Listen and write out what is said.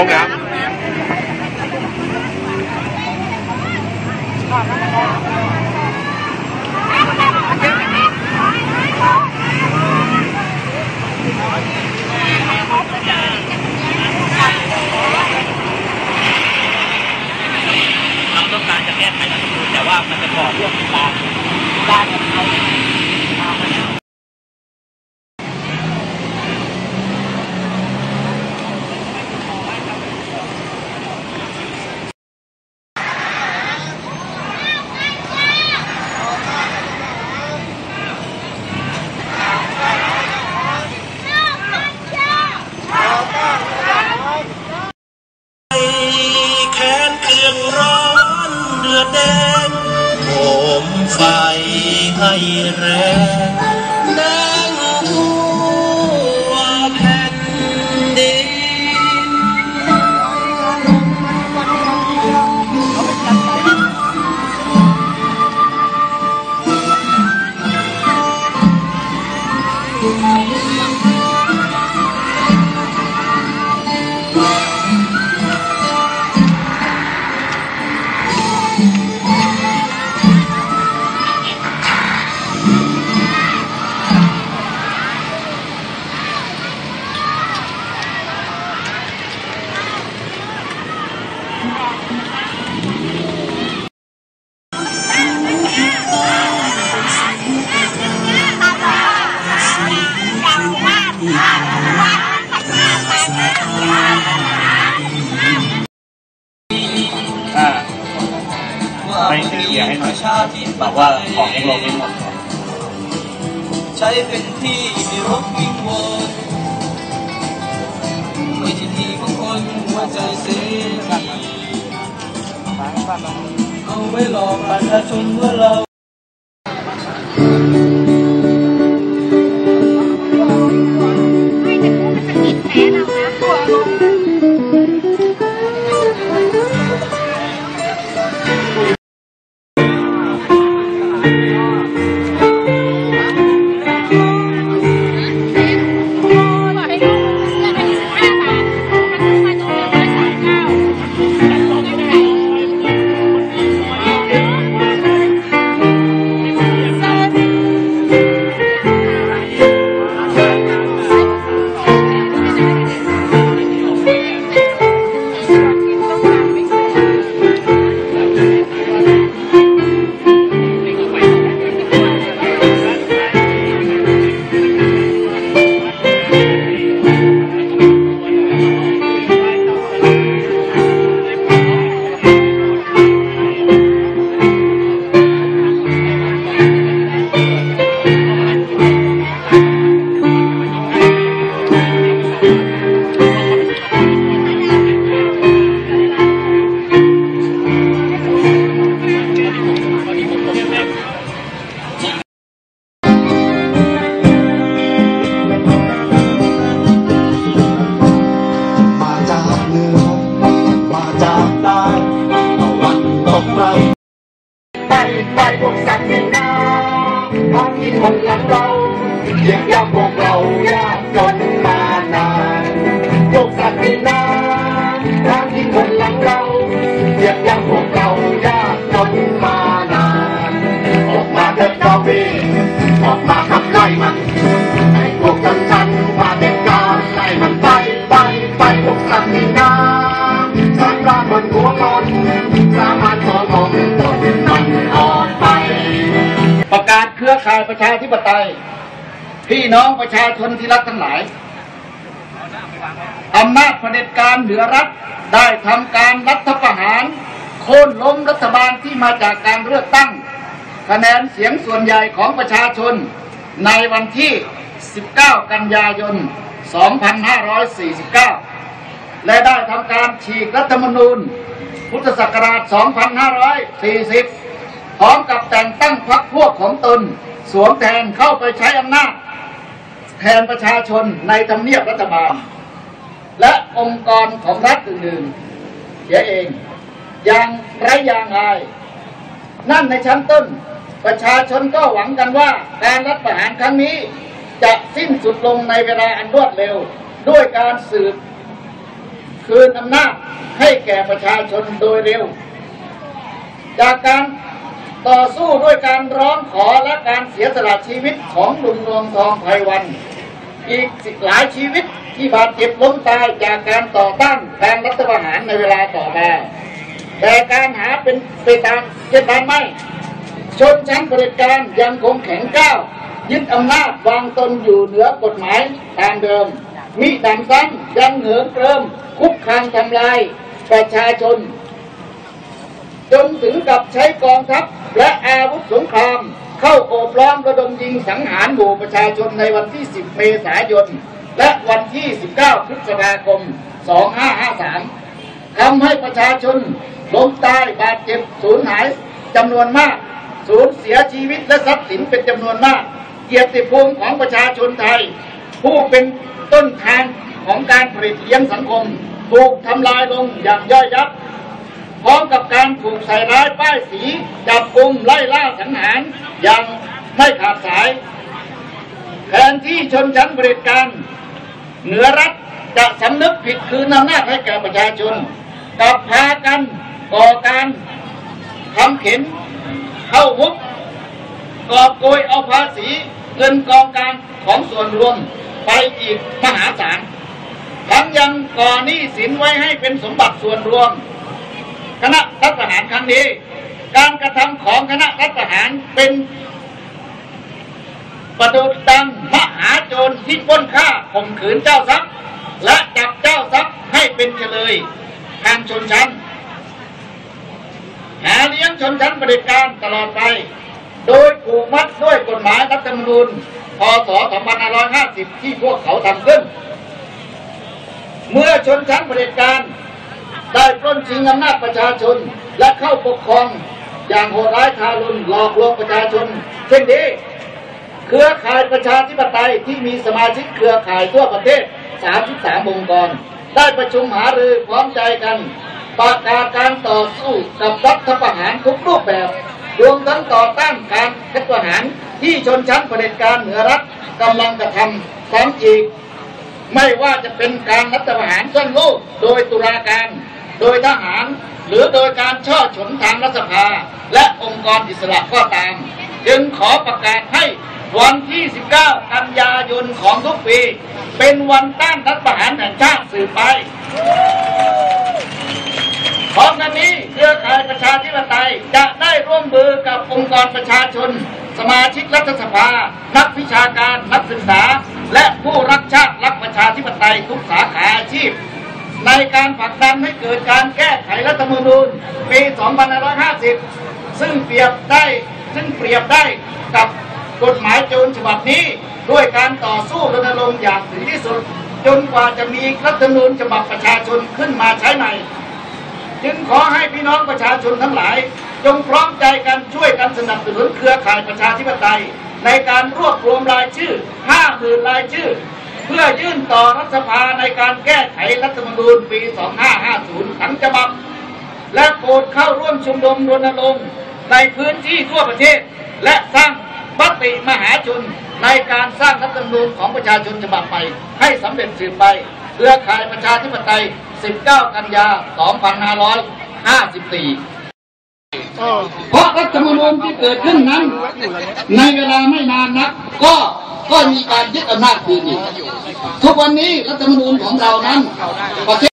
ห้องน้ำต้องการจะแก้ไขรัฐธรรมนูญแต่ว่ามันจะก่อเรื่องการการ อ่ บอกว่าของเองลงไม่หมดใช้เป็นที่รบวิงวอนไม่ใช่ที่ของคนหัวใจเสียเอาไว้หลอกประชาชนว่าเรา พวกสัตว์ในนาท้งที่คนหลังเราเหยียบย่ำพวกเรายากจนมานานออกมาเถิดเราพี่ออกมาขับไล่มันให้พวกฉันฉันว่าเด็กกาไล่มันไปไปไปพวกสัตว์ในนาสามรานบนหัวคนสามารถสอนของตนมันออกไป ประกาศเครือข่ายประชาธิปไตยพี่น้องประชาชนที่รักทั้งหลาย อำนาจเผด็จการเหนือรัฐได้ทำการรัฐประหาร โค่นล้มรัฐบาลที่มาจากการเลือกตั้ง คะแนนเสียงส่วนใหญ่ของประชาชน ในวันที่ 19 กันยายน 2549 และได้ทำการฉีกรัฐธรรมนูญ พุทธศักราช 2540 พร้อมกับแต่งตั้งพรรคพวกของตน สวมแทนเข้าไปใช้อำนาจ แทนประชาชนในทำเนียบรัฐบาล และองค์กรของรัฐอื่นๆเสียเอง อย่างไรอย่างอายนั่นในชั้นต้น ประชาชนก็หวังกันว่าการรัฐประหารครั้งนี้ จะสิ้นสุดลงในเวลาอันรวดเร็ว ด้วยการสืบคืนอำนาจให้แก่ประชาชนโดยเร็ว จากการต่อสู้ด้วยการร้องขอและการเสียสละชีวิตของลุงนวงทองไพวัน อีกสิหลายชีวิต ที่บาดเจ็บล้มตายจากการต่อต้านการรัฐประหารในเวลาต่อมาแต่การหาเป็นไปตามเช่นนั้นไม่ชนชั้นบริการยังคงแข็งก้าวยึดอำนาจวางตนอยู่เหนือกฎหมายตามเดิม มิดำซ้ำยังเหิมเกริมคุกคามทำลายประชาชน จนถึงกับใช้กองทัพและอาวุธสงคราม เข้าโอบล้อมระดมยิงสังหารหมู่ประชาชนในวันที่ 10 เมษายน และวันที่ 19 พฤษภาคม 2553ทำให้ประชาชนล้มตายบาดเจ็บสูญหายจำนวนมาก สูญเสียชีวิตและทรัพย์สินเป็นจำนวนมาก เกียรติภูมิของประชาชนไทย ผู้เป็นต้นทางของการผลิตเลี้ยงสังคม ถูกทำลายลงอย่างย่อยยับพร้อมกับการถูกใส่ร้ายป้ายสีจับกุมไล่ล่าสังหารอย่างไม่ขาดสาย แทนที่ชนชั้นบริการ เหนือรัฐจะสำนึกผิดคืนอำนาจให้แก่ประชาชนกับพากันก่อการทำเข็นเข้ามุกกอบโกยเอาภาษีเงินกองกลางของส่วนรวมไปอีกมหาศาลทั้งยังก่อหนี้สินไว้ให้เป็นสมบัติส่วนรวม คณะรัฐประหารครั้งนี้ การกระทำของคณะรัฐประหารเป็น ประดุดดังมหาโจรที่ป้นฆ่าข่มขืนเจ้าทรัพย์ และจับเจ้าทรัพย์ให้เป็นเฉลยทางชนชั้น หาเลี้ยงชนชั้นบริการตลอดไป โดยผูกมัดด้วยกฎหมายรัฐธรรมนูญพศ 2550 ที่พวกเขาทำขึ้น เมื่อชนชั้นบริการได้ปล้นชิงอำนาจประชาชนและเข้าปกครองอย่างโหดร้ายทารุณหลอกลวงประชาชนเช่นนี้ เครือข่ายประชาธิปไตยที่มีสมาชิกเครือข่ายทั่วประเทศ 33 องค์กร ได้ประชุมหารือพร้อมใจกัน ประกาศการต่อสู้กับรัฐประหารทุกรูปแบบรวมทั้งต่อต้านการรัฐประหารที่ชนชั้นเผด็จการเหนือรัฐกำลังกระทำซ้ำอีก ไม่ว่าจะเป็นการรัฐประหารซ่อนโลกโดยตุลาการ โดยทหาร หรือโดยการช่อฉนทางรัฐสภา และองค์กรอิสระก็ตาม จึงขอประกาศให้ วันที่ 19 กันยายนของทุกปี เป็นวันต้านรัฐประหารแห่งชาติสืบไปพร้อมกันนี้เครือข่ายประชาธิปไตยจะได้ร่วมมือกับองค์กรประชาชน สมาชิกรัฐสภา นักวิชาการ นักศึกษา และผู้รักชาติรักประชาธิปไตยทุกสาขาอาชีพ ในการผลักดันให้เกิดการแก้ไขรัฐธรรมนูญปี 2550 ซึ่งเปรียบได้ซึ่งเปรียบได้กับ กฎหมายโจรฉบับนี้ ด้วยการต่อสู้รณรงค์อย่างถึงที่สุด จนกว่าจะมีรัฐธรรมนูญฉบับประชาชนขึ้นมาใช้ใหม่จึงขอให้พี่น้องประชาชนทั้งหลาย จงพร้อมใจกันช่วยกันสนับสนุนเครือข่ายประชาธิปไตย ในการรวบรวมรายชื่อ50,000รายชื่อ เพื่อยื่นต่อรัฐสภาในการแก้ไขรัฐธรรมนูญปี 2550 ทั้งฉบับ และโปรดเข้าร่วมชุมนุมรณรงค์ในพื้นที่ทั่วประเทศ และสร้าง ปฏิมหาชนในการสร้างรัฐธรรมนูญของประชาชนฉบับใหม่ให้สำเร็จสืบไปเครือข่ายประชาธิปไตย 19 กันยา 2554 เพราะรัฐธรรมนูญที่เกิดขึ้นนั้น ในเวลาไม่นานนัก ก็ก็มีการยึดอำนาจคืนอีกทุกวันนี้รัฐธรรมนูญของเรานั้นประเทศ